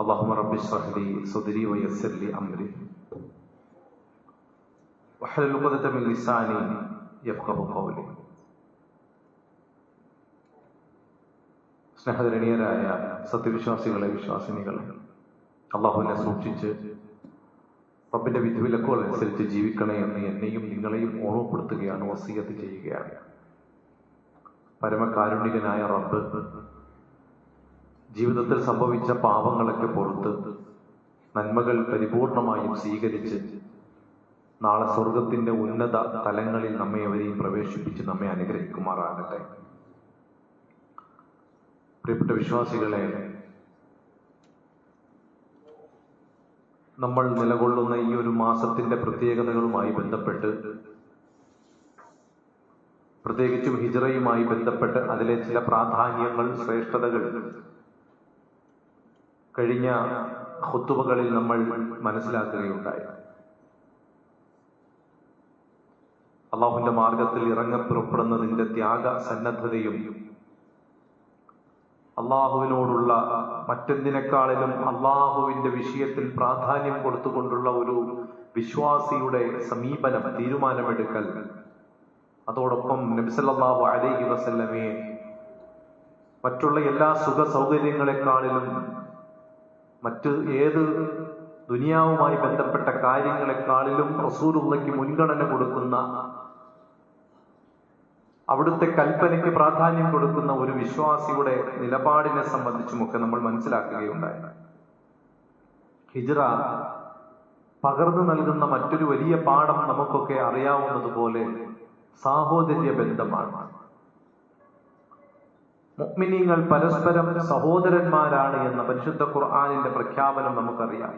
اللهم رب اشرح لي صدري ويسر لي امري واحلل عقدة من لساني يفقه قولي സ്നേഹധരണീയരായ സത്യവിശ്വാസികളെ വിശ്വാസിനികളെ അള്ളാഹുവിനെ സൂക്ഷിച്ച് റബ്ബിന്റെ വിധിവിലക്കുകൾ അനുസരിച്ച് ജീവിക്കണേ എന്ന് എന്നെയും നിങ്ങളെയും ഓർമ്മപ്പെടുത്തുകയാണ് വസീയത്ത് ചെയ്യുകയാണ് പരമകാരുണികനായ റബ്ബ് ജീവിതത്തിൽ സംഭവിച്ച പാപങ്ങളൊക്കെ പുറത്ത് നന്മകൾ പരിപൂർണമായും സ്വീകരിച്ച് നാളെ സ്വർഗത്തിന്റെ ഉന്നത തലങ്ങളിൽ നമ്മെ അവരെയും പ്രവേശിപ്പിച്ച് നമ്മെ അനുഗ്രഹിക്കുമാറാകട്ടെ. പ്രിയപ്പെട്ട വിശ്വാസികളെ നമ്മൾ നിലകൊള്ളുന്ന ഈ ഒരു മാസത്തിന്റെ പ്രത്യേകതകളുമായി ബന്ധപ്പെട്ട് പ്രത്യേകിച്ചും ഹിജറയുമായി ബന്ധപ്പെട്ട് അതിലെ ചില പ്രാധാന്യങ്ങൾ ശ്രേഷ്ഠതകൾ കഴിഞ്ഞ ഹുത്തുബകളിൽ നമ്മൾ മനസ്സിലാക്കുകയുണ്ടായി. അള്ളാഹുവിന്റെ മാർഗത്തിൽ ഇറങ്ങപ്പുറപ്പെടുന്നതിന്റെ ത്യാഗ സന്നദ്ധതയും അള്ളാഹുവിനോടുള്ള മറ്റെന്തിനേക്കാളിലും അള്ളാഹുവിന്റെ വിഷയത്തിൽ പ്രാധാന്യം കൊടുത്തുകൊണ്ടുള്ള ഒരു വിശ്വാസിയുടെ സമീപനം തീരുമാനമെടുക്കൽ. അതോടൊപ്പം നബിസല്ലാഹു അലൈഹി വസല്ലമയെ മറ്റുള്ള എല്ലാ സുഖ സൗകര്യങ്ങളെക്കാളിലും മറ്റ് ഏത് ദുനിയാവുമായി ബന്ധപ്പെട്ട കാര്യങ്ങളെക്കാളിലും റസൂലുള്ളയ്ക്ക് മുൻഗണന കൊടുക്കുന്ന അവിടുത്തെ കൽപ്പനയ്ക്ക് പ്രാധാന്യം കൊടുക്കുന്ന ഒരു വിശ്വാസിയുടെ നിലപാടിനെ സംബന്ധിച്ചുമൊക്കെ നമ്മൾ മനസ്സിലാക്കുകയുണ്ടായി. ഹിജ്റ പകർന്നു നൽകുന്ന മറ്റൊരു വലിയ പാഠം നമുക്കൊക്കെ അറിയാവുന്നതുപോലെ സാഹോദര്യ ബന്ധമാണ് മുഅ്മിനീങ്ങൾ പരസ്പരം സഹോദരന്മാരാണ് എന്ന പരിശുദ്ധ ഖുർആാനിന്റെ പ്രഖ്യാപനം നമുക്കറിയാം.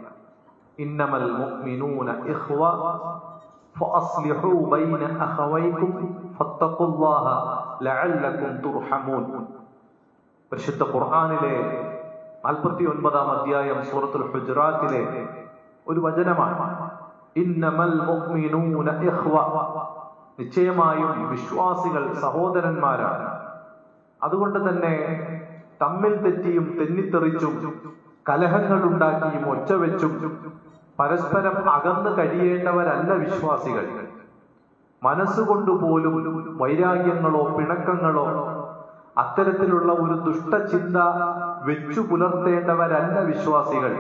ഇന്നമൽ മുഅ്മിനൂന ഇഖ്വ ഫഅസ്ലിഹൂ ബൈന അഖവൈകും ഫത്തഖുല്ലാഹ ലഅല്ലകും തുർഹമൂൻ. പരിശുദ്ധ ഖുർആാനിലെ നാൽപ്പത്തി ഒൻപതാം അധ്യായം സൂറത്തുൽ ഹുജറാത്തിലെ ഒരു വചനമാണ്. ഇന്നമൽ മുഅ്മിനൂന ഇഖ്വ. നിശ്ചയമായും വിശ്വാസികൾ സഹോദരന്മാരാണ്. അതുകൊണ്ട് തന്നെ തമ്മിൽ തെറ്റിയും തെന്നിത്തെറിച്ചും കലഹങ്ങൾ ഉണ്ടാക്കിയും ഒച്ചവെച്ചും പരസ്പരം അകന്ന് കഴിയേണ്ടവരല്ല വിശ്വാസികൾ. മനസ്സുകൊണ്ടുപോലും വൈരാഗ്യങ്ങളോ പിണക്കങ്ങളോ അത്തരത്തിലുള്ള ഒരു ദുഷ്ടചിന്ത വെച്ചു പുലർത്തേണ്ടവരല്ല വിശ്വാസികൾ.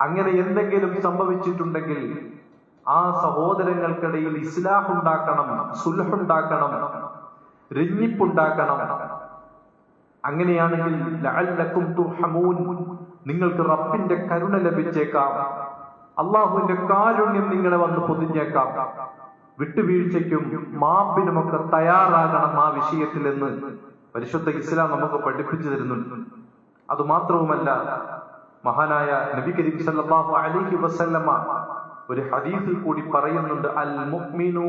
അങ്ങനെ എന്തെങ്കിലും സംഭവിച്ചിട്ടുണ്ടെങ്കിൽ ആ സഹോദരങ്ങൾക്കിടയിൽ ഇസ്ലാഹുണ്ടാക്കണം സുൽഹുണ്ടാക്കണം രഞ്ജിപ്പുണ്ടാക്കണം അങ്ങനെയാണെങ്കിൽ തുർഹമൂൻ. നിങ്ങൾക്ക് റബ്ബിന്റെ കരുണ ലഭിച്ചേക്കാം. അള്ളാഹുവിന്റെ കാരുണ്യം നിങ്ങളെ വന്ന് പൊതിഞ്ഞേക്കാം. വിട്ടുവീഴ്ചയ്ക്കും മാപ്പിനുമൊക്കെ തയ്യാറാകണം ആ വിഷയത്തിൽ എന്ന് പരിശുദ്ധ ഇസ്ലാം നമുക്ക് പഠിപ്പിച്ചു തരുന്നുണ്ട്. അതുമാത്രവുമല്ല മഹാനായ നബി കരീം സല്ലല്ലാഹു അലൈഹി വസല്ലമ ഒരു ഹദീസിൽ കൂടി പറയുന്നുണ്ട് അൽ മുഅ്മിനു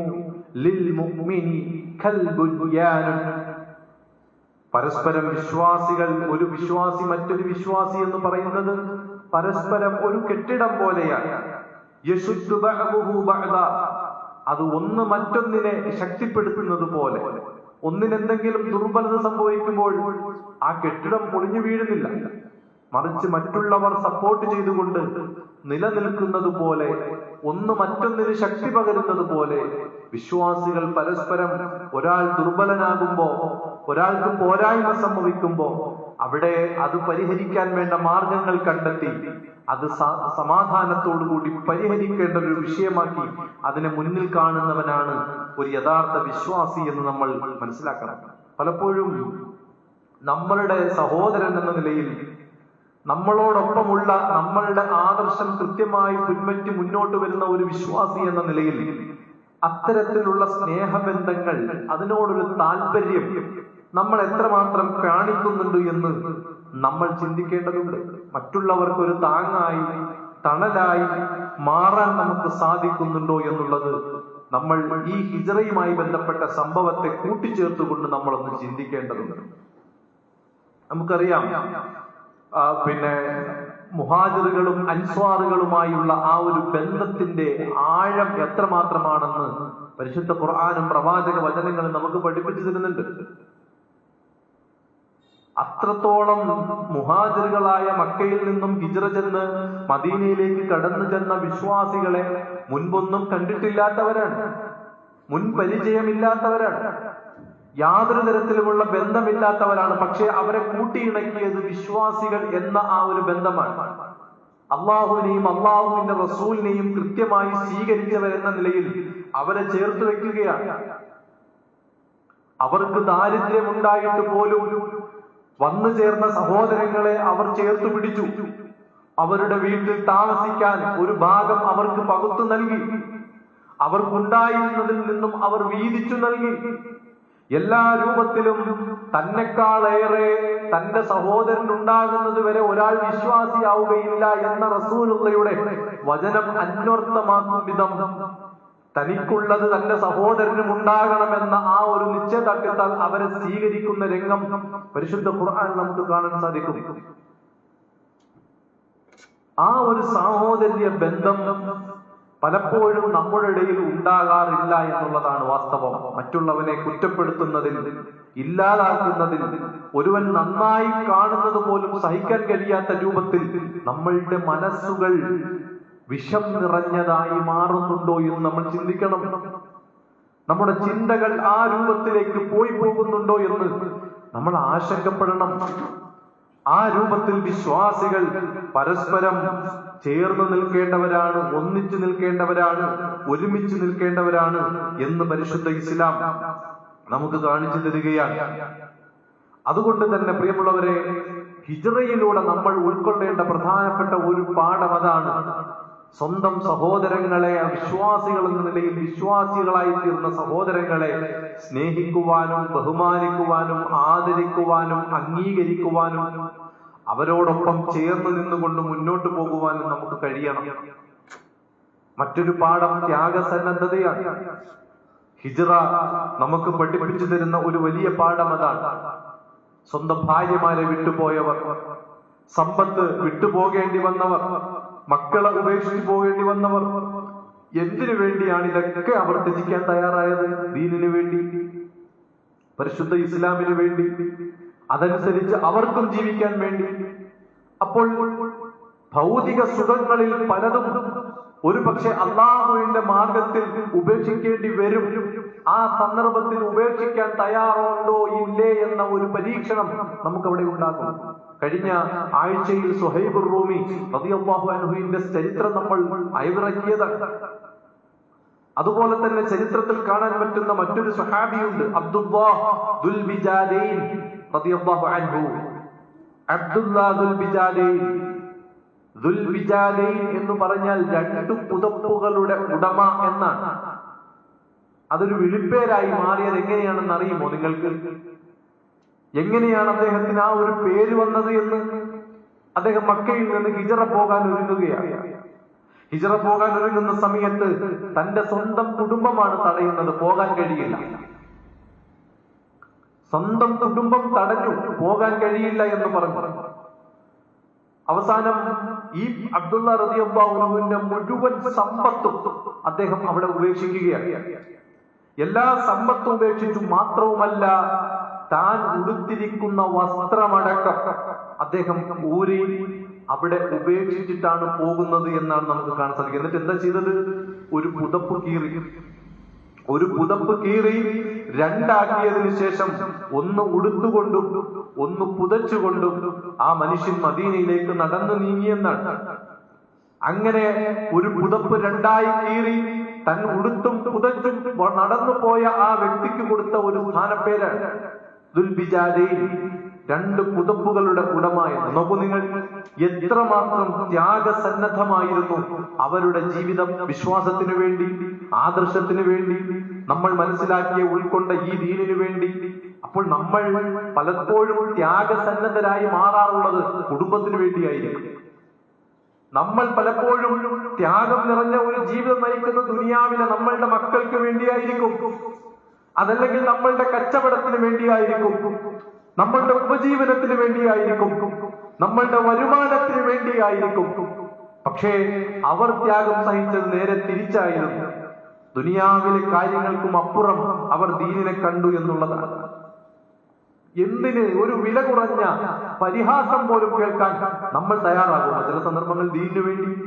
ലിൽ മുഅ്മിനി കൽ ബുൻയാൻ പരസ്പരം വിശ്വാസികൾ ഒരു വിശ്വാസി മറ്റൊരു വിശ്വാസി എന്ന് പറയുന്നത് പരസ്പരം ഒരു കെട്ടിടം പോലെയാണ്. അത് ഒന്ന് മറ്റൊന്നിനെ ശക്തിപ്പെടുത്തുന്നത് പോലെ. ഒന്നിനെന്തെങ്കിലും ദുർബലത സംഭവിക്കുമ്പോൾ ആ കെട്ടിടം പൊളിഞ്ഞു വീഴുന്നില്ല. മറിച്ച് മറ്റുള്ളവർ സപ്പോർട്ട് ചെയ്തുകൊണ്ട് നിലനിൽക്കുന്നത് പോലെ ഒന്ന് മറ്റൊന്നിന് ശക്തി പകരുന്നത് പോലെ വിശ്വാസികൾ പരസ്പരം ഒരാൾ ദുർബലനാകുമ്പോ ഒരാൾക്ക് പോരായ്മ സംഭവിക്കുമ്പോ അവിടെ അത് പരിഹരിക്കാൻ വേണ്ട മാർഗങ്ങൾ കണ്ടെത്തി അത് സമാധാനത്തോടു കൂടി പരിഹരിക്കേണ്ട ഒരു വിഷയമാക്കി അതിനെ മുന്നിൽ കാണുന്നവനാണ് ഒരു യഥാർത്ഥ വിശ്വാസി എന്ന് നമ്മൾ മനസ്സിലാക്കണം. പലപ്പോഴും നമ്മളുടെ സഹോദരൻ എന്ന നിലയിൽ നമ്മളോടൊപ്പമുള്ള നമ്മളുടെ ആദർശം കൃത്യമായി പിൻപറ്റി മുന്നോട്ട് വരുന്ന ഒരു വിശ്വാസി എന്ന നിലയിൽ അത്തരത്തിലുള്ള സ്നേഹബന്ധങ്ങൾ അതിനോടൊരു താല്പര്യം നമ്മൾ എത്രമാത്രം കാണിക്കുന്നുണ്ട് എന്ന് നമ്മൾ ചിന്തിക്കേണ്ടതുണ്ട്. മറ്റുള്ളവർക്ക് ഒരു താങ്ങായി തണലായി മാറാൻ നമുക്ക് സാധിക്കുന്നുണ്ടോ എന്നുള്ളത് നമ്മൾ ഈ ഹിജറയുമായി ബന്ധപ്പെട്ട സംഭവത്തെ കൂട്ടിച്ചേർത്തുകൊണ്ട് നമ്മളൊന്ന് ചിന്തിക്കേണ്ടതുണ്ട്. നമുക്കറിയാം പിന്നെ മുഹാജിറുകളും അൻസ്വാറുകളുമായുള്ള ആ ഒരു ബന്ധത്തിന്റെ ആഴം എത്രമാത്രമാണെന്ന് പരിശുദ്ധ ഖുർആാനും പ്രവാചക വചനങ്ങളും നമുക്ക് പഠിപ്പിച്ചു തരുന്നുണ്ട്. അത്രത്തോളം മുഹാജിറുകളായ മക്കയിൽ നിന്നും ഹിജറ ചെന്ന് മദീനയിലേക്ക് കടന്നു ചെന്ന വിശ്വാസികളെ മുൻപൊന്നും കണ്ടിട്ടില്ലാത്തവരാണ്. മുൻ പരിചയമില്ലാത്തവരാണ് യാതൊരു തരത്തിലുമുള്ള ബന്ധമില്ലാത്തവരാണ്. പക്ഷെ അവരെ കൂട്ടിയിണക്കിയത് വിശ്വാസികൾ എന്ന ആ ഒരു ബന്ധമാണ്. അള്ളാഹുവിനെയും അള്ളാഹുവിന്റെ റസൂലിനെയും കൃത്യമായി സ്വീകരിച്ചവരെന്ന നിലയിൽ അവരെ ചേർത്ത് വെക്കുകയാണ് അവർക്ക് ദാരിദ്ര്യമുണ്ടായിട്ട് പോലും വന്നു ചേർന്ന സഹോദരങ്ങളെ അവർ ചേർത്ത് പിടിച്ചു. അവരുടെ വീട്ടിൽ താമസിക്കാൻ ഒരു ഭാഗം അവർക്ക് പകുത്തു നൽകി. അവർക്കുണ്ടായിരുന്നതിൽ നിന്നും അവർ വീതിച്ചു നൽകി. എല്ലാ രൂപത്തിലും തന്നെക്കാളേറെ തന്റെ സഹോദരൻ ഉണ്ടാകുന്നത് വരെ ഒരാൾ വിശ്വാസിയാവുകയില്ല എന്ന റസൂലുള്ളയുടെ വചനം അന്വർത്ഥമാക്കും വിധം തനിക്കുള്ളത് തന്റെ സഹോദരനും ഉണ്ടാകണമെന്ന ആ ഒരു നിശ്ചയദാർഢ്യത്താൽ അവരെ സ്വീകരിക്കുന്ന രംഗം പരിശുദ്ധ ഖുർആൻ നമുക്ക് കാണാൻ സാധിക്കും. ആ ഒരു സാഹോദര്യ ബന്ധം പലപ്പോഴും നമ്മുടെ ഇടയിൽ ഉണ്ടാകാറില്ല എന്നുള്ളതാണ് വാസ്തവം. മറ്റുള്ളവനെ കുറ്റപ്പെടുത്തുന്നതിൽ ഇല്ലാതാക്കുന്നതിൽ ഒരുവൻ നന്നായി കാണുന്നത് പോലും സഹിക്കാൻ കഴിയാത്ത രൂപത്തിൽ നമ്മളുടെ മനസ്സുകൾ വിഷം നിറഞ്ഞതായി മാറുന്നുണ്ടോ എന്ന് നമ്മൾ ചിന്തിക്കണം. നമ്മുടെ ചിന്തകൾ ആ രൂപത്തിലേക്ക് പോയി പോകുന്നുണ്ടോ എന്ന് നമ്മൾ ആശങ്കപ്പെടണം. ആ രൂപത്തിൽ വിശ്വാസികൾ പരസ്പരം ചേർന്ന് നിൽക്കേണ്ടവരാണ് ഒന്നിച്ചു നിൽക്കേണ്ടവരാണ് ഒരുമിച്ച് നിൽക്കേണ്ടവരാണ് എന്ന് പരിശുദ്ധ ഇസ്ലാം നമുക്ക് കാണിച്ചു തരികയാണ്. അതുകൊണ്ട് തന്നെ പ്രിയമുള്ളവരെ ഹിജറയിലൂടെ നമ്മൾ ഉൾക്കൊള്ളേണ്ട പ്രധാനപ്പെട്ട ഒരു പാഠം അതാണ് സ്വന്തം സഹോദരങ്ങളെ വിശ്വാസികൾ എന്ന നിലയിൽ വിശ്വാസികളായി തീർന്ന സഹോദരങ്ങളെ സ്നേഹിക്കുവാനും ബഹുമാനിക്കുവാനും ആദരിക്കുവാനും അംഗീകരിക്കുവാനും അവരോടൊപ്പം ചേർന്ന് നിന്നുകൊണ്ട് മുന്നോട്ട് പോകുവാനും നമുക്ക് കഴിയണം. മറ്റൊരു പാഠം ത്യാഗസന്നദ്ധതയാണ്. ഹിജറ നമുക്ക് പഠിപ്പിച്ചു തരുന്ന ഒരു വലിയ പാഠം അതാണ്. സ്വന്തം ഭാര്യമാരെ വിട്ടുപോയവർ സമ്പത്ത് വിട്ടുപോകേണ്ടി വന്നവർ മക്കളെ ഉപേക്ഷിച്ചു പോകേണ്ടി വന്നവർ എന്തിനു വേണ്ടിയാണ് ഇതൊക്കെ അവർ ത്യജിക്കാൻ തയ്യാറായത്? ദീനിനു വേണ്ടി പരിശുദ്ധ ഇസ്ലാമിന് വേണ്ടി അതനുസരിച്ച് അവർക്കും ജീവിക്കാൻ വേണ്ടി. അപ്പോൾ ഭൗതിക സുഖങ്ങളിൽ പലതും ഒരു പക്ഷെ അള്ളാഹുവിന്റെ മാർഗത്തിൽ ഉപേക്ഷിക്കേണ്ടി വരും. ആ സന്ദർഭത്തിൽ ഉപേക്ഷിക്കാൻ തയ്യാറുണ്ടോ ഇല്ലേ എന്ന ഒരു പരീക്ഷണം നമുക്കവിടെ ഉണ്ടാകും. കഴിഞ്ഞ ആഴ്ചയിൽ സുഹൈബുർ റൂമി റളിയല്ലാഹു അനുഹുവിന്റെ ചരിത്രം നമ്മൾ അയവിറക്കിയതാണ് അതുപോലെ തന്നെ ചരിത്രത്തിൽ കാണാൻ പറ്റുന്ന മറ്റൊരു സഹാബിയുണ്ട് അബ്ദുല്ലാഹ് ദുൽബിജാദൈൻ ദുൽബിജാദൈൻ എന്ന് പറഞ്ഞാൽ രണ്ട് പുതപ്പുകളുടെ ഉടമ എന്നാണ്. അതൊരു വിളിപ്പേരായി മാറിയത് എങ്ങനെയാണെന്ന് അറിയുമോ നിങ്ങൾക്ക്? എങ്ങനെയാണ് അദ്ദേഹത്തിന് ആ ഒരു പേര് വന്നത് എന്ന്? അദ്ദേഹം മക്കയിൽ നിന്ന് ഹിജറ പോകാൻ ഒരുങ്ങുകയാണ്. ഹിജറ പോകാൻ ഒരുങ്ങുന്ന സമയത്ത് തന്റെ സ്വന്തം കുടുംബമാണ് തടയുന്നത് പോകാൻ കഴിയില്ല. സ്വന്തം കുടുംബം തടഞ്ഞു പോകാൻ കഴിയില്ല എന്ന് പറഞ്ഞു. അവസാനം ഈ അബ്ദുള്ള റതിയബ്ബാഹുവിന്റെ മുഴുവൻ സമ്പത്തും അദ്ദേഹം അവിടെ ഉപേക്ഷിക്കുകയാണ്. എല്ലാ സമ്പത്തും ഉപേക്ഷിച്ചു മാത്രവുമല്ല താൻ ഉടുത്തിരിക്കുന്ന വസ്ത്രമടക്കം അദ്ദേഹം ഊരി അവിടെ ഉപേക്ഷിച്ചിട്ടാണ് പോകുന്നത് എന്നാണ് നമുക്ക് കാണാൻ സാധിക്കുന്നത് എന്നിട്ട് എന്താ ചെയ്തത്? ഒരു പുതപ്പ് കീറി. ഒരു പുതപ്പ് കീറി രണ്ടാക്കിയതിനു ശേഷം ഒന്ന് ഉടുത്തുകൊണ്ടും ഒന്ന് പുതച്ചുകൊണ്ടും ആ മനുഷ്യൻ മദീനയിലേക്ക് നടന്നു നീങ്ങിയെന്നാണ്. അങ്ങനെ ഒരു പുതപ്പ് രണ്ടായി കീറി തൻ ഉടുത്തും പുതച്ചും നടന്നു പോയ ആ വ്യക്തിക്ക് കൊടുത്ത ഒരു സ്ഥാനപ്പേരാണ്. ദുൽബിജാദയിൽ രണ്ട് പുതപ്പുകളുടെ ഉടമയെന്ന് നോക്കൂ നിങ്ങൾ എത്രമാത്രം ത്യാഗസന്നദ്ധമായിരുന്നു. അവരുടെ ജീവിതം വിശ്വാസത്തിനു വേണ്ടി ആദർശത്തിനു വേണ്ടി നമ്മൾ മനസ്സിലാക്കിയ ഉൾക്കൊണ്ട ഈ ദീനിനു വേണ്ടി. അപ്പോൾ നമ്മൾ പലപ്പോഴും ത്യാഗസന്നദ്ധരായി മാറാറുള്ളത് കുടുംബത്തിനു വേണ്ടിയായിരിക്കും. നമ്മൾ പലപ്പോഴും ത്യാഗം നിറഞ്ഞ ഒരു ജീവിതം നയിക്കുന്ന ദുനിയാവിനെ നമ്മളുടെ മക്കൾക്ക് വേണ്ടിയായിരിക്കും. അതല്ലെങ്കിൽ നമ്മളുടെ കച്ചവടത്തിന് വേണ്ടിയായിരിക്കും. നമ്മളുടെ ഉപജീവനത്തിന് വേണ്ടിയായിരിക്കും. നമ്മളുടെ വരുമാനത്തിന് വേണ്ടിയായിരിക്കും. പക്ഷേ അവർ ത്യാഗം സഹിച്ചത് നേരെ തിരിച്ചായിരുന്നു. ദുനിയാവിലെ കാര്യങ്ങൾക്കും അപ്പുറം അവർ ദീനിനെ കണ്ടു എന്നുള്ളതാണ്. എന്തിന് ഒരു വില കുറഞ്ഞ പരിഹാസം പോലും കേൾക്കാൻ നമ്മൾ തയ്യാറാകും ചില സന്ദർഭങ്ങൾ ദീനിനു വേണ്ടി.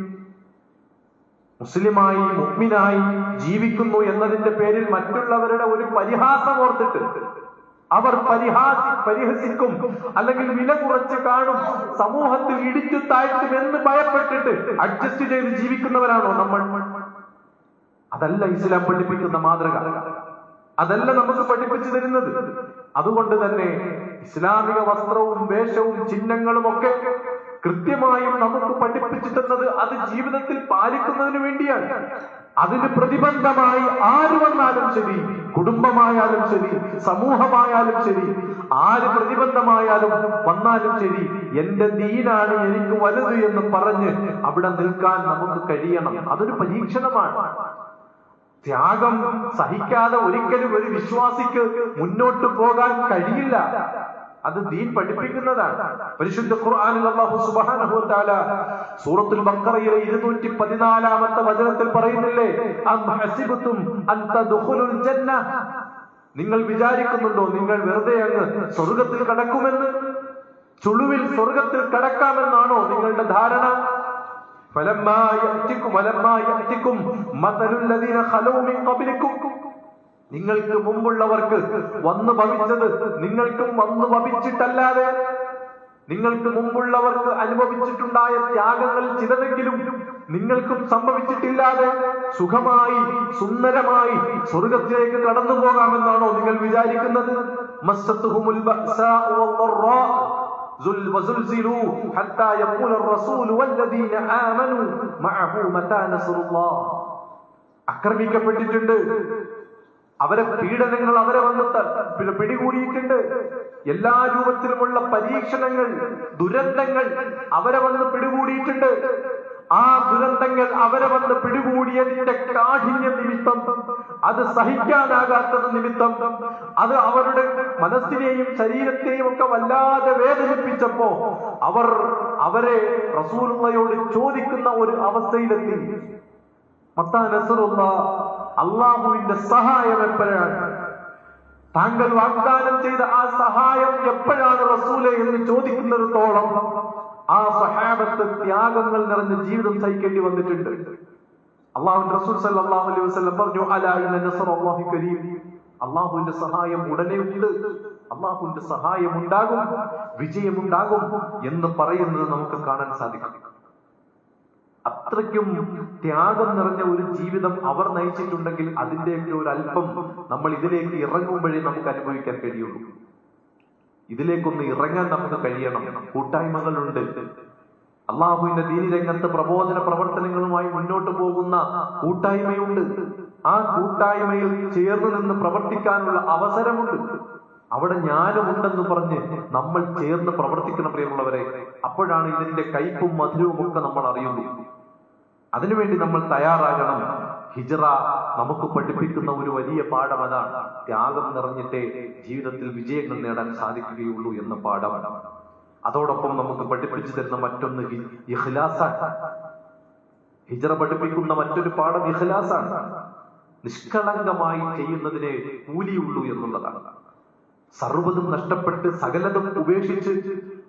മുസ്ലിമായി മുഗ്മിനായി ജീവിക്കുന്നു എന്നതിന്റെ പേരിൽ മറ്റുള്ളവരുടെ ഒരു പരിഹാസം ഓർത്തിട്ട് അവർ പരിഹാസി പരിഹസിക്കും അല്ലെങ്കിൽ വില കുറച്ച് കാണും സമൂഹത്തിൽ ഇടിച്ചു താഴ്ത്തും എന്ന് ഭയപ്പെട്ടിട്ട് അഡ്ജസ്റ്റ് ചെയ്ത് ജീവിക്കുന്നവരാണോ നമ്മൾ? അതല്ല ഇസ്ലാം പഠിപ്പിക്കുന്ന മാതൃക. അതല്ല നമുക്ക് പഠിപ്പിച്ചു തരുന്നത്. അതുകൊണ്ട് തന്നെ ഇസ്ലാമിക വസ്ത്രവും വേഷവും ചിഹ്നങ്ങളും ഒക്കെ കൃത്യമായും നമുക്ക് പഠിപ്പിച്ചു തന്നത് അത് ജീവിതത്തിൽ പാലിക്കുന്നതിന് വേണ്ടിയാണ്. അതിന് പ്രതിബന്ധമായി ആര് വന്നാലും ശരി കുടുംബമായാലും ശരി സമൂഹമായാലും ശരി ആര് പ്രതിബന്ധമായാലും വന്നാലും ശരി എന്റെ ദീനാണ് എനിക്ക് വലുത് എന്ന് പറഞ്ഞ് അവിടെ നിൽക്കാൻ നമുക്ക് കഴിയണം. അതൊരു പരീക്ഷണമാണ്. ത്യാഗം സഹിക്കാതെ ഒരിക്കലും ഒരു വിശ്വാസിക്ക് മുന്നോട്ട് പോകാൻ കഴിയില്ല. അത് ദീൻ പഠിപ്പിക്കുന്നതാണ്. പരിശുദ്ധ ഖുർആനിൽ അല്ലാഹു സുബ്ഹാനഹു വതആല സൂറത്തുൽ ബഖറയിലെ ആമത്തെ വചനത്തിൽ പറയുന്നില്ലേ അം ഹസിബതും അൻ തദ്ഖുലുൽ ജന്ന നിങ്ങൾ വിചാരിക്കുന്നുണ്ടോ നിങ്ങൾ വെറുതെ അങ്ങ് സ്വർഗത്തിൽ കടക്കുമെന്ന്? ചുളുവിൽ സ്വർഗത്തിൽ കടക്കാമെന്നാണോ നിങ്ങളുടെ ധാരണ? ഫലമ്മാ യഅ്തികും ഫലമ്മാ യഅ്തികും മതലുൽ ലദീന ഖലൂ മിൻ ഖബ്ലികും നിങ്ങൾക്ക് മുമ്പുള്ളവർക്ക് വന്നു ഭവിച്ചത് നിങ്ങൾക്കും വന്നു ഭവിച്ചിട്ടല്ലാതെ നിങ്ങൾക്ക് മുമ്പുള്ളവർക്ക് അനുഭവിച്ചിട്ടുണ്ടായ ത്യാഗങ്ങൾ ചിലതെങ്കിലും നിങ്ങൾക്കും സംഭവിച്ചിട്ടില്ലാതെ സുഖമായി സുന്ദരമായി സ്വർഗത്തിലേക്ക് കടന്നു പോകാമെന്നാണോ നിങ്ങൾ വിചാരിക്കുന്നത്? ആക്രമിക്കപ്പെട്ടിട്ടുണ്ട് അവരെ പീഡനങ്ങൾ അവരെ വന്ന് പിടികൂടിയിട്ടുണ്ട്. എല്ലാ രൂപത്തിലുമുള്ള പരീക്ഷണങ്ങൾ ദുരന്തങ്ങൾ അവരെ വന്ന് പിടികൂടിയിട്ടുണ്ട്. ആ ദുരന്തങ്ങൾ അവരെ വന്ന് പിടികൂടിയതിന്റെ കാഠിന്യ നിമിത്തം അത് സഹിക്കാനാകാത്തത് നിമിത്തം അത് അവരുടെ മനസ്സിനെയും ശരീരത്തെയും ഒക്കെ വല്ലാതെ വേദനിപ്പിച്ചപ്പോ അവർ അവരെ റസൂലുള്ളയോട് ചോദിക്കുന്ന ഒരു അവസ്ഥയിലെത്തി. മത്താ നസറുള്ള അള്ളാഹുവിന്റെ സഹായം എപ്പോഴാണ്? താങ്കൾ വാഗ്ദാനം ചെയ്ത ആ സഹായം എപ്പോഴാണ് റസൂലെ എന്ന് ചോദിക്കുന്നിടത്തോളം ആ സഹാബത്ത് ത്യാഗങ്ങൾ നിറഞ്ഞ ജീവിതം സഹിക്കേണ്ടി വന്നിട്ടുണ്ട്. അള്ളാഹു റസൂൽ സല്ലല്ലാഹു അലൈഹി വസല്ലം പറഞ്ഞു അലാ ഇന്ന കരീം. അള്ളാഹുവിന്റെ സഹായം ഉടനെ ഉണ്ട്. അള്ളാഹുവിന്റെ സഹായം ഉണ്ടാകും വിജയമുണ്ടാകും എന്ന് പറയുന്നത് നമുക്ക് കാണാൻ സാധിക്കും. അത്രയ്ക്കും ത്യാഗം നിറഞ്ഞ ഒരു ജീവിതം അവർ നയിച്ചിട്ടുണ്ടെങ്കിൽ അതിന്റെയൊക്കെ ഒരു അല്പം നമ്മൾ ഇതിലേക്ക് ഇറങ്ങുമ്പോഴേ നമുക്ക് അനുഭവിക്കാൻ കഴിയുള്ളൂ. ഇതിലേക്കൊന്ന് ഇറങ്ങാൻ നമുക്ക് കഴിയണം. കൂട്ടായ്മകളുണ്ട്. അള്ളാഹുവിന്റെ ദീനി രംഗത്ത് പ്രബോധന പ്രവർത്തനങ്ങളുമായി മുന്നോട്ട് പോകുന്ന കൂട്ടായ്മയുണ്ട്. ആ കൂട്ടായ്മയിൽ ചേർന്ന് നിന്ന് പ്രവർത്തിക്കാനുള്ള അവസരമുണ്ട്. അവിടെ ഞാനും ഉണ്ടെന്ന് പറഞ്ഞ് നമ്മൾ ചേർന്ന് പ്രവർത്തിക്കണം പ്രിയമുള്ളവരെ. അപ്പോഴാണ് ഇതിന്റെ കയ്പും മധുരവും ഒക്കെ നമ്മൾ അറിയുള്ളൂ. അതിനുവേണ്ടി നമ്മൾ തയ്യാറാകണം. ഹിജറ നമുക്ക് പഠിപ്പിക്കുന്ന ഒരു വലിയ പാഠം അതാണ്. ത്യാഗം നിറഞ്ഞിട്ടേ ജീവിതത്തിൽ വിജയങ്ങൾ നേടാൻ സാധിക്കുകയുള്ളൂ എന്ന പാഠം. അതോടൊപ്പം നമുക്ക് പഠിപ്പിച്ചു തരുന്ന മറ്റൊന്ന് ഇഹ്ലാസാണ് ഹിജറ പഠിപ്പിക്കുന്ന മറ്റൊരു പാഠം ഇഹ്ലാസാണ് നിഷ്കളങ്കമായി ചെയ്യുന്നതിനെ കൂലിയുള്ളൂ എന്നുള്ളതാണ്. സർവതും നഷ്ടപ്പെട്ട് സകലതും ഉപേക്ഷിച്ച്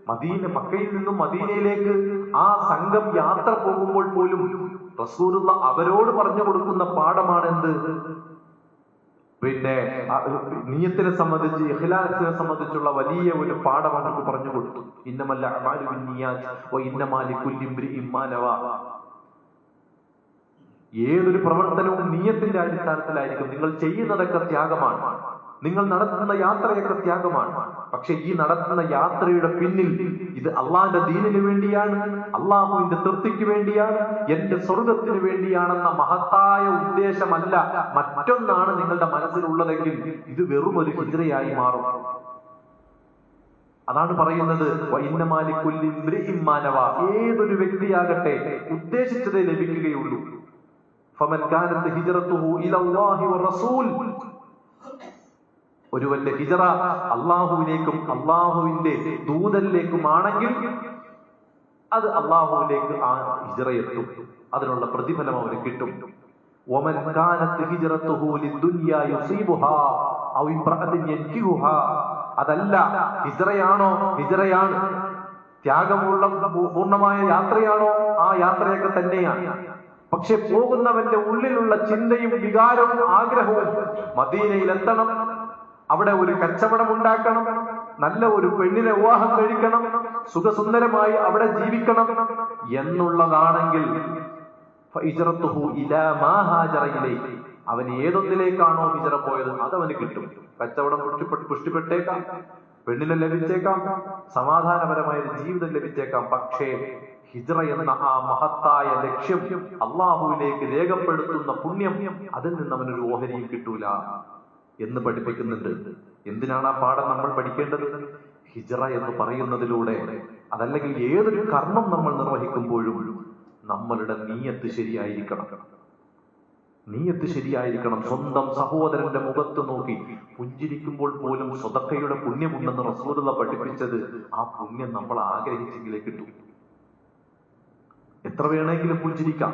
മദീന മക്കയിൽ നിന്നും മദീനയിലേക്ക് ആ സംഘം യാത്ര പോകുമ്പോൾ പോലും റസൂലുള്ള അവരോട് പറഞ്ഞു കൊടുക്കുന്ന പാഠമാണ് പാഠമാണെന്ത്? പിന്നെ നീയത്തിനെ സംബന്ധിച്ച് ഇഖ്ലാസിനെ സംബന്ധിച്ചുള്ള വലിയ ഒരു പാഠം അവർക്ക് പറഞ്ഞു കൊടുത്തു. ഇന്നമല്ല. ഏതൊരു പ്രവർത്തനവും നീയത്തിന്റെ അടിസ്ഥാനത്തിലായിരിക്കും. നിങ്ങൾ ചെയ്യുന്നതൊക്കെ ത്യാഗമാണ്. നിങ്ങൾ നടത്തുന്ന യാത്രയൊക്കെ ത്യാഗമാണ്. പക്ഷെ ഈ നടത്തുന്ന യാത്രയുടെ പിന്നിൽ ഇത് അള്ളാന്റെ ദീനിന് വേണ്ടിയാണ് അള്ളാഹുവിന്റെ തൃപ്തിക്ക് വേണ്ടിയാണ് എന്റെ സ്വർഗത്തിന് വേണ്ടിയാണെന്ന മഹത്തായ ഉദ്ദേശമല്ല. മറ്റൊന്നാണ് നിങ്ങളുടെ മനസ്സിലുള്ളതെങ്കിൽ ഇത് വെറും ഒരു ഹിജറയായി മാറും. അതാണ് പറയുന്നത് ഏതൊരു വ്യക്തിയാകട്ടെ ഉദ്ദേശിച്ചതേ ലഭിക്കുകയുള്ളൂ. ഒരുവന്റെ ഹിജറ അള്ളാഹുവിലേക്കും അള്ളാഹുവിന്റെ ദൂതലിലേക്കുമാണെങ്കിൽ അത് അള്ളാഹുവിലേക്ക് ആ ഹിജറ എത്തും അതിനുള്ള പ്രതിഫലം അവന് കിട്ടും ومن كانت هجرته للدنيا يصيبها أو امرأة ينكحها അതല്ല ഹിജറയാണോ ഹിജറയാണ് ത്യാഗമുള്ള പൂ- പൂർണ്ണമായ യാത്രയാണോ ആ യാത്രയൊക്കെ തന്നെയാണ് പക്ഷെ പോകുന്നവന്റെ ഉള്ളിലുള്ള ചിന്തയും വികാരവും ആഗ്രഹവും മദീനയിൽ എത്തണം അവിടെ ഒരു കച്ചവടം ഉണ്ടാക്കണം. നല്ല ഒരു പെണ്ണിനെ വിവാഹം കഴിക്കണം. സുഖസുന്ദരമായി അവിടെ ജീവിക്കണം എന്നുള്ളതാണെങ്കിൽ അവൻ ഏതൊന്നിലേക്കാണോ ഹിജറ പോയത് അതവന് കിട്ടും. കച്ചവടം പുഷ്ടിപ്പെട്ട് പുഷ്ടിപ്പെട്ടേക്കാം. പെണ്ണിനെ ലഭിച്ചേക്കാം. സമാധാനപരമായ ജീവിതം ലഭിച്ചേക്കാം. പക്ഷേ ഹിജറ എന്ന ആ മഹത്തായ ലക്ഷ്യം അള്ളാഹുവിലേക്ക് രേഖപ്പെടുത്തുന്ന പുണ്യം അതിൽ നിന്ന് അവനൊരു ഓഹരിയും കിട്ടൂല. എന്ന് പഠിപ്പിക്കുന്നുണ്ട്. എന്തിനാണ് ആ പാഠം നമ്മൾ പഠിക്കേണ്ടത്? ഹിജറ എന്ന് പറയുന്നതിലൂടെ. അതല്ലെങ്കിൽ ഏതൊരു കർമ്മം നമ്മൾ നിർവഹിക്കുമ്പോഴും നമ്മളുടെ നീയത്ത് ശരിയായിരിക്കണം. നീയത്ത് ശരിയായിരിക്കണം. സ്വന്തം സഹോദരന്റെ മുഖത്ത് നോക്കി പുഞ്ചിരിക്കുമ്പോൾ പോലും സ്വതക്കയുടെ പുണ്യമുണ്ടെന്ന് റസൂലുള്ള പഠിപ്പിച്ചത് ആ പുണ്യം നമ്മൾ ആഗ്രഹിച്ചെങ്കിലേ കിട്ടൂ. എത്ര വേണമെങ്കിലും പുഞ്ചിരിക്കാം.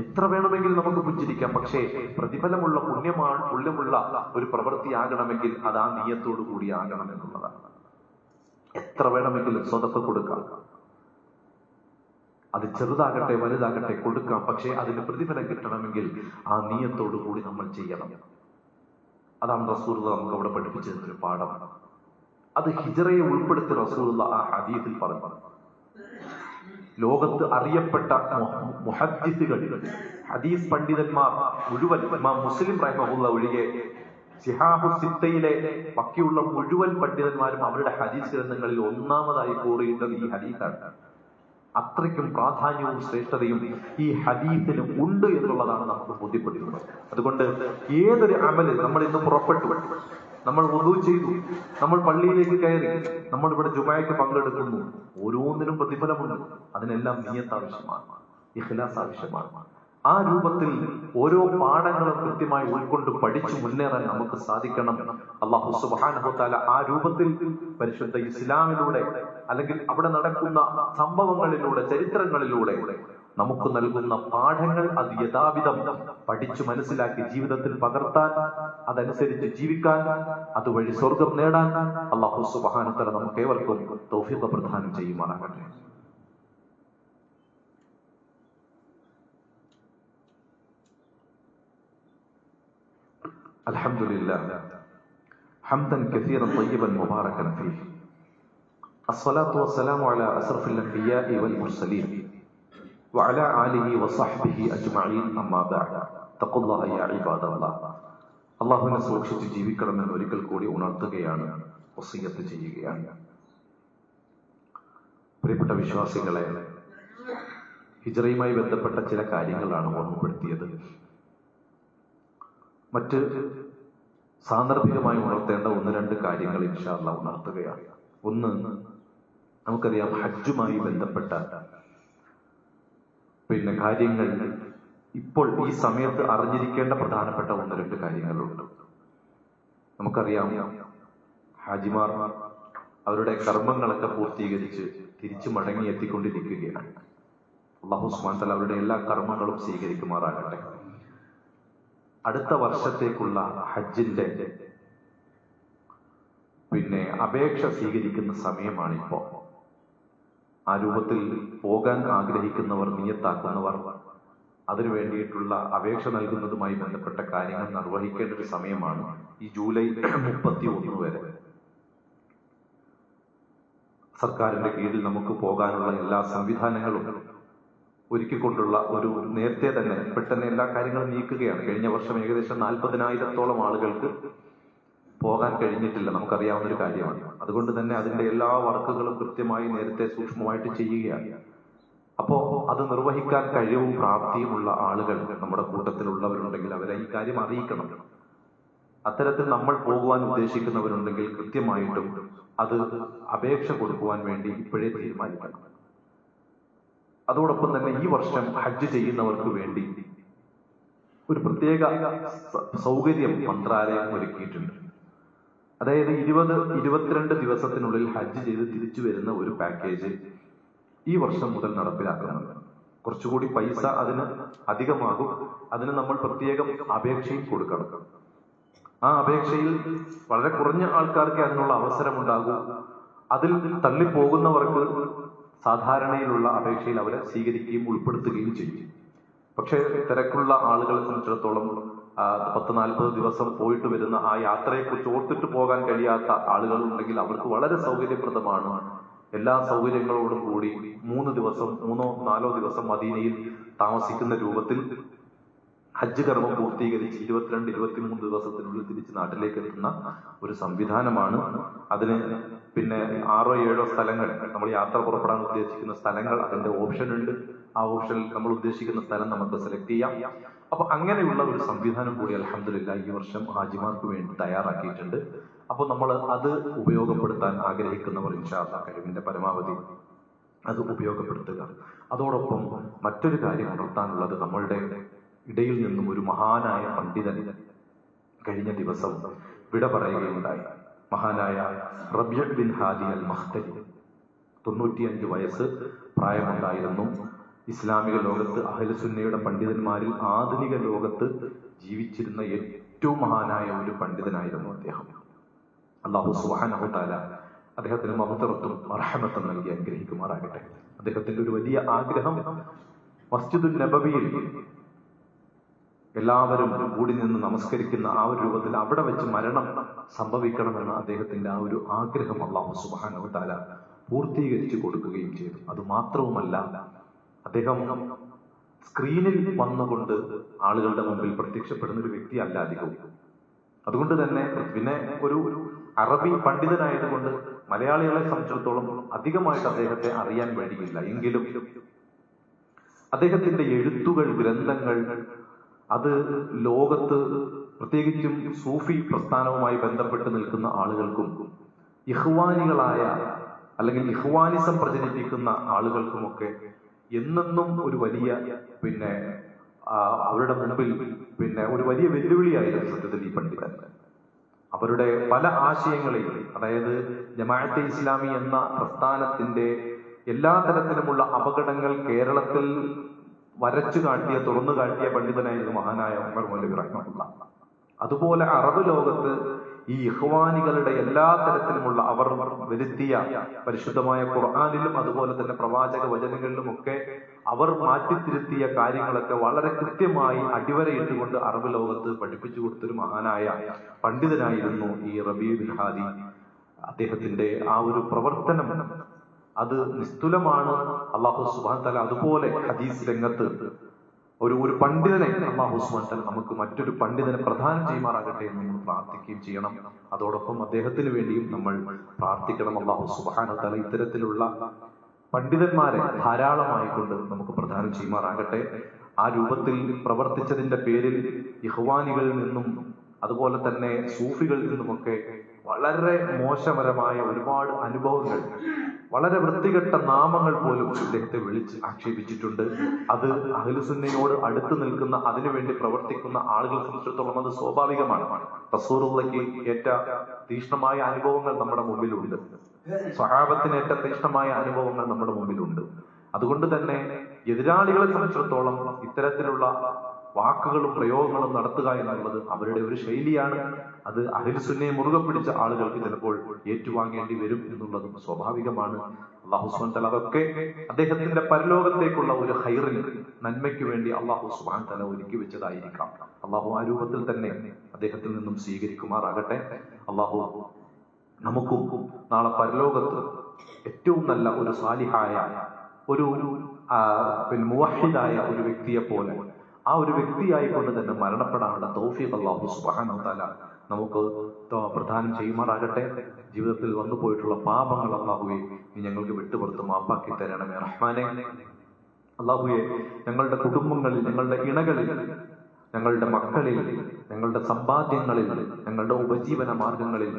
എത്ര വേണമെങ്കിലും നമുക്ക് പുഞ്ചിരിക്കാം. പക്ഷേ പ്രതിഫലമുള്ള പുണ്യമാണ് പുണ്യമുള്ള ഒരു പ്രവൃത്തിയാകണമെങ്കിൽ അത് ആ നീയത്തോടു കൂടി ആകണം എന്നുള്ളതാണ്. എത്ര വേണമെങ്കിലും സ്വതത്ത് കൊടുക്കാം. അത് ചെറുതാകട്ടെ വലുതാകട്ടെ കൊടുക്കാം. പക്ഷേ അതിന് പ്രതിഫലം കിട്ടണമെങ്കിൽ ആ നീയത്തോടു കൂടി നമ്മൾ ചെയ്യണം. അതാണ് റസൂർദ നമുക്ക് അവിടെ പഠിപ്പിച്ചു തരുന്ന ഒരു പാഠമാണ് അത് ഹിജറയെ ഉൾപ്പെടുത്തി റസൂർ ആ ഹദീസിൽ പറഞ്ഞു ലോകത്ത് അറിയപ്പെട്ട മുഹദ്ദിസുകൾ ഹദീസ് പണ്ഡിതന്മാർ മുഴുവൻ ഇമാം മുസ്ലിം റഹ്മുള്ള ഒഴികെ സിഹാഹു സിത്തയിലെ ബാക്കിയുള്ള മുഴുവൻ പണ്ഡിതന്മാരും അവരുടെ ഹദീസ് ഗ്രന്ഥങ്ങളിൽ ഒന്നാമതായി കൂറിയിട്ടത് ഈ ഹദീസാണ്. അത്രയ്ക്കും പ്രാധാന്യവും ശ്രേഷ്ഠതയും ഈ ഹദീസിന് ഉണ്ട് എന്നുള്ളതാണ് നമുക്ക് ബോധ്യപ്പെടുന്നത് അതുകൊണ്ട് ഏതൊരു അമൽ നമ്മൾ ഇന്ന് പുറപ്പെട്ടു നമ്മൾ ഒതു ചെയ്തു. നമ്മൾ പള്ളിയിലേക്ക് കയറി. നമ്മൾ ഇവിടെ ജുമായക്ക് പങ്കെടുക്കുന്നു. ഓരോന്നിനും പ്രതിഫലമുണ്ട്. അതിനെല്ലാം നിയത്ത് ആവശ്യമാണ്. ഇഖ്ലാസ് ആവശ്യമാണ്. ആ രൂപത്തിൽ ഓരോ പാഠങ്ങളും കൃത്യമായി ഉൾക്കൊണ്ട് പഠിച്ചു മുന്നേറാൻ നമുക്ക് സാധിക്കണം. അള്ളാഹു സുബാനഹുത്താല ആ രൂപത്തിൽ പരിശുദ്ധ ഇസ്ലാമിലൂടെ അല്ലെങ്കിൽ അവിടെ നടക്കുന്ന സംഭവങ്ങളിലൂടെ ചരിത്രങ്ങളിലൂടെ നമുക്ക് നൽകുന്ന പാഠങ്ങൾ അത് യഥാവിധം പഠിച്ചു മനസ്സിലാക്കി ജീവിതത്തിൽ പകർത്താൻ അതനുസരിച്ച് ജീവിക്കാൻ അതുവഴി സ്വർഗം നേടാൻ അള്ളാഹു സുബാനത്തല നമുക്ക് ഏവർക്കും തൗഫീഖ് പ്രദാനം ചെയ്യുമാറാകട്ടെ الحمد لله حمدا كثيرا طيبا مباركا فيه الصلاة والسلام على أشرف الأنبياء والمرسلين وعلى آله وصحبه أجمعين أما بعد تقوا الله يا عباد الله അള്ളാഹുവിനെ സൂക്ഷിച്ച് ജീവിക്കണമെന്ന് ഒരിക്കൽ കൂടി ഉണർത്തുകയാണ് വസീയത്ത് ചെയ്യുകയാണ് പ്രിയപ്പെട്ട വിശ്വാസികളെ ഹിജറയുമായി ബന്ധപ്പെട്ട ചില കാര്യങ്ങളാണ് ഓർമ്മപ്പെടുത്തിയത് മറ്റ് സാന്ദർഭികമായി ഉണർത്തേണ്ട ഒന്ന് രണ്ട് കാര്യങ്ങൾ ഇൻഷാല്ല ഉണർത്തുകയാണ് ഒന്ന് നമുക്കറിയാം ഹജ്ജുമായി ബന്ധപ്പെട്ട പിന്നെ കാര്യങ്ങൾ ഇപ്പോൾ ഈ സമയത്ത് അറിഞ്ഞിരിക്കേണ്ട പ്രധാനപ്പെട്ട ഒന്ന് രണ്ട് കാര്യങ്ങളുണ്ട്. നമുക്കറിയാം ഹാജിമാർ അവരുടെ കർമ്മങ്ങളൊക്കെ പൂർത്തീകരിച്ച് തിരിച്ചു മടങ്ങി എത്തിക്കൊണ്ടിരിക്കുകയാണ്. അള്ളാഹുസ്മാൻ തല അവരുടെ എല്ലാ കർമ്മങ്ങളും സ്വീകരിക്കുമാറാകട്ടെ. അടുത്ത വർഷത്തേക്കുള്ള ഹജ്ജിന്റെ പിന്നെ അപേക്ഷ സ്വീകരിക്കുന്ന സമയമാണിപ്പോ. ആ രൂപത്തിൽ പോകാൻ ആഗ്രഹിക്കുന്നവർ നിയത്താക്കുന്നവർ അതിനു വേണ്ടിയിട്ടുള്ള അപേക്ഷ നൽകുന്നതുമായി ബന്ധപ്പെട്ട കാര്യങ്ങൾ നിർവഹിക്കേണ്ട ഒരു സമയമാണ് ഈ ജൂലൈ മുപ്പത്തി ഒന്ന് വരെ. സർക്കാരിന്റെ കീഴിൽ നമുക്ക് പോകാനുള്ള എല്ലാ സംവിധാനങ്ങളും ഒരുക്കിക്കൊണ്ടുള്ള ഒരു നേരത്തെ തന്നെ പെട്ടെന്ന് എല്ലാ കാര്യങ്ങളും നീക്കുകയാണ്. കഴിഞ്ഞ വർഷം ഏകദേശം നാൽപ്പതിനായിരത്തോളം ആളുകൾക്ക് പോകാൻ കഴിഞ്ഞിട്ടില്ല. നമുക്കറിയാവുന്ന ഒരു കാര്യമാണ്. അതുകൊണ്ട് തന്നെ അതിന്റെ എല്ലാ വർക്കുകളും കൃത്യമായി നേരത്തെ സൂക്ഷ്മമായിട്ട് ചെയ്യുകയാണ്. അപ്പോ അത് നിർവഹിക്കാൻ കഴിവും പ്രാപ്തിയുമുള്ള ആളുകൾ നമ്മുടെ കൂട്ടത്തിലുള്ളവരുണ്ടെങ്കിൽ അവരെ ഈ കാര്യം അറിയിക്കണം. അത്തരത്തിൽ നമ്മൾ പോകുവാൻ ഉദ്ദേശിക്കുന്നവരുണ്ടെങ്കിൽ കൃത്യമായിട്ടും അത് അപേക്ഷ കൊടുക്കുവാൻ വേണ്ടി ഇപ്പോഴേ തീരുമാനിക്കണം. അതോടൊപ്പം തന്നെ ഈ വർഷം ഹജ്ജ് ചെയ്യുന്നവർക്ക് വേണ്ടി ഒരു പ്രത്യേക സൗകര്യം മന്ത്രാലയം ഒരുക്കിയിട്ടുണ്ട്. അതായത് ഇരുപത് ഇരുപത്തിരണ്ട് ദിവസത്തിനുള്ളിൽ ഹജ്ജ് ചെയ്ത് തിരിച്ചു വരുന്ന ഒരു പാക്കേജ് ഈ വർഷം മുതൽ നടപ്പിലാക്കുന്നുണ്ട് കുറച്ചുകൂടി പൈസ അതിന് അധികമാകും. അതിന് നമ്മൾ പ്രത്യേകം അപേക്ഷയും കൊടുക്കണം. ആ അപേക്ഷയിൽ വളരെ കുറഞ്ഞ ആൾക്കാർക്ക് അതിനുള്ള അവസരമുണ്ടാകും. അതിൽ തള്ളിപ്പോകുന്നവർക്ക് സാധാരണയിലുള്ള അപേക്ഷയിൽ അവരെ സ്വീകരിക്കുകയും ഉൾപ്പെടുത്തുകയും ചെയ്യും. പക്ഷേ തിരക്കുള്ള ആളുകളെ സംബന്ധിച്ചിടത്തോളം പത്ത് നാൽപ്പത് ദിവസം പോയിട്ട് വരുന്ന ആ യാത്രയെ കുറിച്ച് ഓർത്തിട്ട് പോകാൻ കഴിയാത്ത ആളുകൾ ഉണ്ടെങ്കിൽ അവർക്ക് വളരെ സൗകര്യപ്രദമാണ്. എല്ലാ സൗകര്യങ്ങളോടും കൂടി മൂന്ന് ദിവസം മൂന്നോ നാലോ ദിവസം മദീനയിൽ താമസിക്കുന്ന രൂപത്തിൽ ഹജ്ജ് കർമ്മം പൂർത്തീകരിച്ച് ഇരുപത്തിരണ്ട് ഇരുപത്തിമൂന്ന് ദിവസത്തിനുള്ളിൽ തിരിച്ച് നാട്ടിലേക്ക് എത്തുന്ന ഒരു സംവിധാനമാണ്. അതിന് പിന്നെ ആറോ ഏഴോ സ്ഥലങ്ങൾ നമ്മൾ യാത്ര പുറപ്പെടാൻ ഉദ്ദേശിക്കുന്ന സ്ഥലങ്ങൾ അതിന്റെ ഓപ്ഷൻ ഉണ്ട്. ആ ഓപ്ഷനിൽ നമ്മൾ ഉദ്ദേശിക്കുന്ന സ്ഥലം നമുക്ക് സെലക്ട് ചെയ്യാം. അപ്പൊ അങ്ങനെയുള്ള ഒരു സംവിധാനം കൂടി അലഹമില്ല ഈ വർഷം ഹാജിമാർക്ക് വേണ്ടി തയ്യാറാക്കിയിട്ടുണ്ട്. അപ്പൊ നമ്മൾ അത് ഉപയോഗപ്പെടുത്താൻ ആഗ്രഹിക്കുന്നവർ ഇൻഷാല്ല കഴിവിന്റെ പരമാവധി അത് ഉപയോഗപ്പെടുത്തുക. അതോടൊപ്പം മറ്റൊരു കാര്യം ഉണർത്താനുള്ളത് നമ്മളുടെ ഇടയിൽ നിന്നും ഒരു മഹാനായ പണ്ഡിതൻ കഴിഞ്ഞ ദിവസം വിട പറയുകയുണ്ടായി. മഹാനായ റബ്യ ബിൻ ഹാദി അൽ മഹ്തരി തൊണ്ണൂറ്റിയഞ്ച് വയസ്സ് പ്രായമുണ്ടായിരുന്നു. ഇസ്ലാമിക ലോകത്ത് അഹ്ലുസുന്നയുടെ പണ്ഡിതന്മാരിൽ ആധുനിക ലോകത്ത് ജീവിച്ചിരുന്ന ഏറ്റവും മഹാനായ ഒരു പണ്ഡിതനായിരുന്നു അദ്ദേഹം. അള്ളാഹു സുഹാനഹുത്താല അദ്ദേഹത്തിന് മഹത്തറത്തും അർഹമത്തും നൽകി അനുഗ്രഹിക്കുമാറാകട്ടെ. അദ്ദേഹത്തിന്റെ ഒരു വലിയ ആഗ്രഹം മസ്ജിദുൽ നബബിയിൽ എല്ലാവരും കൂടി നിന്ന് നമസ്കരിക്കുന്ന ആ ഒരു രൂപത്തിൽ അവിടെ വെച്ച് മരണം സംഭവിക്കണമെന്ന അദ്ദേഹത്തിന്റെ ആ ഒരു ആഗ്രഹം അള്ളാഹു സുബാനവതാല പൂർത്തീകരിച്ചു കൊടുക്കുകയും ചെയ്തു. അത് മാത്രവുമല്ല അദ്ദേഹം സ്ക്രീനിൽ വന്നുകൊണ്ട് ആളുകളുടെ മുമ്പിൽ പ്രത്യക്ഷപ്പെടുന്ന ഒരു വ്യക്തി അല്ല അധികവും അതുകൊണ്ട് തന്നെ പിന്നെ ഒരു അറബി പണ്ഡിതനായതുകൊണ്ട് മലയാളികളെ സംബന്ധിച്ചിടത്തോളം അധികമായിട്ട് അദ്ദേഹത്തെ അറിയാൻ വഴിയില്ല. എങ്കിലും അദ്ദേഹത്തിന്റെ എഴുത്തുകൾ ഗ്രന്ഥങ്ങൾ അത് ലോകത്ത് പ്രത്യേകിച്ചും സൂഫി പ്രസ്ഥാനവുമായി ബന്ധപ്പെട്ട് നിൽക്കുന്ന ആളുകൾക്കും ഇഹ്വാനികളായ അല്ലെങ്കിൽ ഇഹ്വാനിസം പ്രചരിപ്പിക്കുന്ന ആളുകൾക്കുമൊക്കെ എന്നെന്നും ഒരു വലിയ പിന്നെ അവരുടെ മുമ്പിൽ പിന്നെ ഒരു വലിയ വെല്ലുവിളിയായിരുന്നു സത്യത്തിൽ ഈ പണ്ഡിതൻ. അവരുടെ പല ആശയങ്ങളെയും അതായത് ജമാഅത്തെ ഇസ്ലാമി എന്ന പ്രസ്ഥാനത്തിന്റെ എല്ലാ തരത്തിലുമുള്ള അപകടങ്ങൾ കേരളത്തിൽ വരച്ചു കാട്ടിയ തുറന്നു കാട്ടിയ പണ്ഡിതനായിരുന്നു മഹാനായ ഉമർ മൗലവി റഹ്മുള്ള അതുപോലെ അറബ് ലോകത്ത് ഈ ഇഹ്വാനികളുടെ എല്ലാ തരത്തിലുമുള്ള അവർ വരുത്തിയ പരിശുദ്ധമായ ഖുർആാനിലും അതുപോലെ തന്നെ പ്രവാചക വചനങ്ങളിലും ഒക്കെ അവർ മാറ്റിത്തിരുത്തിയ കാര്യങ്ങളൊക്കെ വളരെ കൃത്യമായി അടിവരയിട്ടുകൊണ്ട് അറബ് ലോകത്ത് പഠിപ്പിച്ചു കൊടുത്തൊരു മഹാനായ പണ്ഡിതനായിരുന്നു ഈ റബീ ബിൻഹാദി അദ്ദേഹത്തിന്റെ ആ ഒരു പ്രവർത്തനം അത് നിസ്തുലമാണ്. അള്ളാഹു സുബാൻ തല അതുപോലെ ഹദീസ് രംഗത്ത് ഒരു ഒരു പണ്ഡിതനെ അള്ളാഹു സുബാൻ നമുക്ക് മറ്റൊരു പണ്ഡിതനെ പ്രധാനം ചെയ്യുമാറാകട്ടെ എന്ന് നമ്മൾ പ്രാർത്ഥിക്കുകയും ചെയ്യണം. അതോടൊപ്പം അദ്ദേഹത്തിന് വേണ്ടിയും നമ്മൾ പ്രാർത്ഥിക്കണം. അള്ളാഹു സുബാന തല ഇത്തരത്തിലുള്ള പണ്ഡിതന്മാരെ ധാരാളമായി കൊണ്ട് നമുക്ക് പ്രധാനം ചെയ്യുമാറാകട്ടെ. ആ രൂപത്തിൽ പ്രവർത്തിച്ചതിന്റെ പേരിൽ ഇഹ്വാനികളിൽ നിന്നും അതുപോലെ തന്നെ സൂഫികളിൽ നിന്നുമൊക്കെ വളരെ മോശപരമായ ഒരുപാട് അനുഭവങ്ങൾ വളരെ വൃത്തികെട്ട നാമങ്ങൾ പോലും ഇദ്ദേഹത്തെ വിളിച്ച് ആക്ഷേപിച്ചിട്ടുണ്ട്. അത് അഖിലുസുന്നയോട് അടുത്ത് നിൽക്കുന്ന അതിനുവേണ്ടി പ്രവർത്തിക്കുന്ന ആളുകളെ സംബന്ധിച്ചിടത്തോളം അത് സ്വാഭാവികമാണ്. റസൂറുള്ളക്ക് ഏറ്റ തീക്ഷ്ണമായ അനുഭവങ്ങൾ നമ്മുടെ മുമ്പിലുണ്ട്. സ്വഹാബത്തിന് ഏറ്റ തീക്ഷ്ണമായ അനുഭവങ്ങൾ നമ്മുടെ മുമ്പിലുണ്ട്. അതുകൊണ്ട് തന്നെ എതിരാളികളെ സംബന്ധിച്ചിടത്തോളം ഇത്തരത്തിലുള്ള വാക്കുകളും പ്രയോഗങ്ങളും നടത്തുക എന്നുള്ളത് അവരുടെ ഒരു ശൈലിയാണ്. അത് അഹിൽസുന്നെ മുറുകെ പിടിച്ച ആളുകൾക്ക് ചിലപ്പോൾ ഏറ്റുവാങ്ങേണ്ടി വരും എന്നുള്ളതും സ്വാഭാവികമാണ്. അള്ളാഹു സുബാൻ തല അതൊക്കെ അദ്ദേഹത്തിന്റെ പരലോകത്തേക്കുള്ള ഒരു ഹൈറിന് നന്മയ്ക്ക് വേണ്ടി അള്ളാഹു സുബാൻ തല ഒരുക്കി വെച്ചതായിരിക്കാം. അള്ളാഹു ആ രൂപത്തിൽ തന്നെ അദ്ദേഹത്തിൽ നിന്നും സ്വീകരിക്കുമാറാകട്ടെ. അള്ളാഹു നമുക്കും നാളെ പരലോകത്ത് ഏറ്റവും നല്ല ഒരു സാലിഹായ ഒരു പിന്നെ മുവഹിദായ ഒരു വ്യക്തിയെ പോലെ ഒരു വ്യക്തിയായി കൊണ്ട് തന്നെ മരണപ്പെടാനുള്ള തൗഫീഖ് അള്ളാഹു സുബ്ഹാനഹു തആല നമുക്ക് പ്രധാനം ചെയ്യുമാറാകട്ടെ. ജീവിതത്തിൽ വന്നു പോയിട്ടുള്ള പാപങ്ങൾ അള്ളാഹുവെ നീ ഞങ്ങൾക്ക് വിട്ടുപുറത്ത് മാപ്പാക്കി തരണമേ റഹ്മാനെ. അള്ളാഹുയെ ഞങ്ങളുടെ കുടുംബങ്ങളിൽ ഞങ്ങളുടെ ഇണകളിൽ ഞങ്ങളുടെ മക്കളിൽ ഞങ്ങളുടെ സമ്പാദ്യങ്ങളിൽ ഞങ്ങളുടെ ഉപജീവന മാർഗങ്ങളിൽ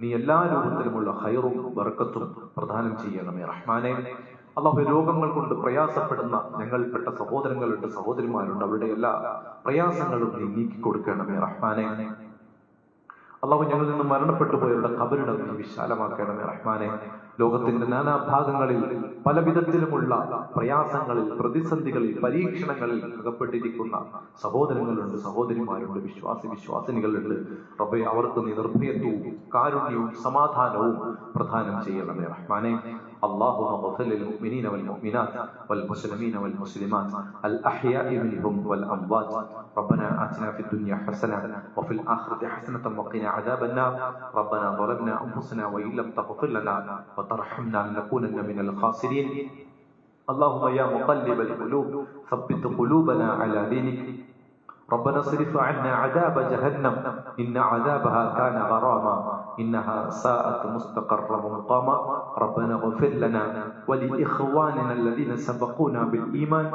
നീ എല്ലാ രൂപത്തിലുമുള്ള ഹൈറും ബർക്കത്തും പ്രദാനം ചെയ്യണമേ റഹ്മാനെ. അള്ളാഹു രോഗങ്ങൾ കൊണ്ട് പ്രയാസപ്പെടുന്ന ഞങ്ങളിൽപ്പെട്ട സഹോദരങ്ങളുണ്ട് സഹോദരിമാരുണ്ട്. അവരുടെ എല്ലാ പ്രയാസങ്ങളും നീ നീക്കി കൊടുക്കണമേ റഹ്മാനെ. അള്ളാഹു ഞങ്ങളിൽ നിന്ന് മരണപ്പെട്ടു പോയവരുടെ കബരിടം നീ വിശാലമാക്കണമേ റഹ്മാനെ. ലോകത്തിന്റെ നാനാഭാഗങ്ങളിൽ പല വിധത്തിലുമുള്ള പ്രയാസങ്ങളിൽ പ്രതിസന്ധികളിൽ പരീക്ഷണങ്ങളിൽ അകപ്പെട്ടിരിക്കുന്ന സഹോദരങ്ങളുണ്ട് സഹോദരിമാരുണ്ട് വിശ്വാസി വിശ്വാസിനികളുണ്ട്. റബ്ബെ അവർക്ക് നീ നിർഭയത്വവും കാരുണ്യവും സമാധാനവും പ്രദാനം ചെയ്യണമേ റഹ്മാനെ. اللهم اغفر للمؤمنين والمؤمنات والمسلمين والمسلمات الأحياء منهم والأموات. ربنا آتنا في الدنيا حسنة وفي الآخرة حسنة وقنا عذاب النار. ربنا ظلمنا أنفسنا وإن لم تغفر لنا وترحمنا لنكونن من الخاسرين. اللهم يا مقلب القلوب ثبت قلوبنا على دينك. ربنا اصرف عنا عذاب جهنم إن عذابها كان غراما. إنها ساءت مستقرا ومقاما ربنا اغفر لنا ولإخواننا الذين سبقونا بالإيمان.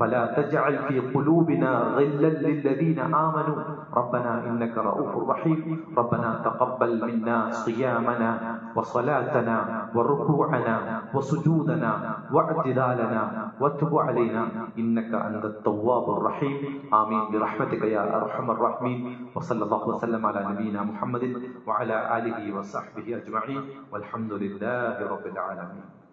فلا تجعل في قلوبنا غلا للذين آمنوا. ربنا إنك رؤوف رحيم. ربنا تقبل منا صيامنا وصلاتنا وركوعنا وسجودنا واعتدالنا. وتب علينا إنك أنت التواب الرحيم. آمين برحمتك يا أرحم الراحمين. وصلى الله وسلم على نبينا محمد وعلى آله وصحبه أجمعين والحمد لله رب العالمين.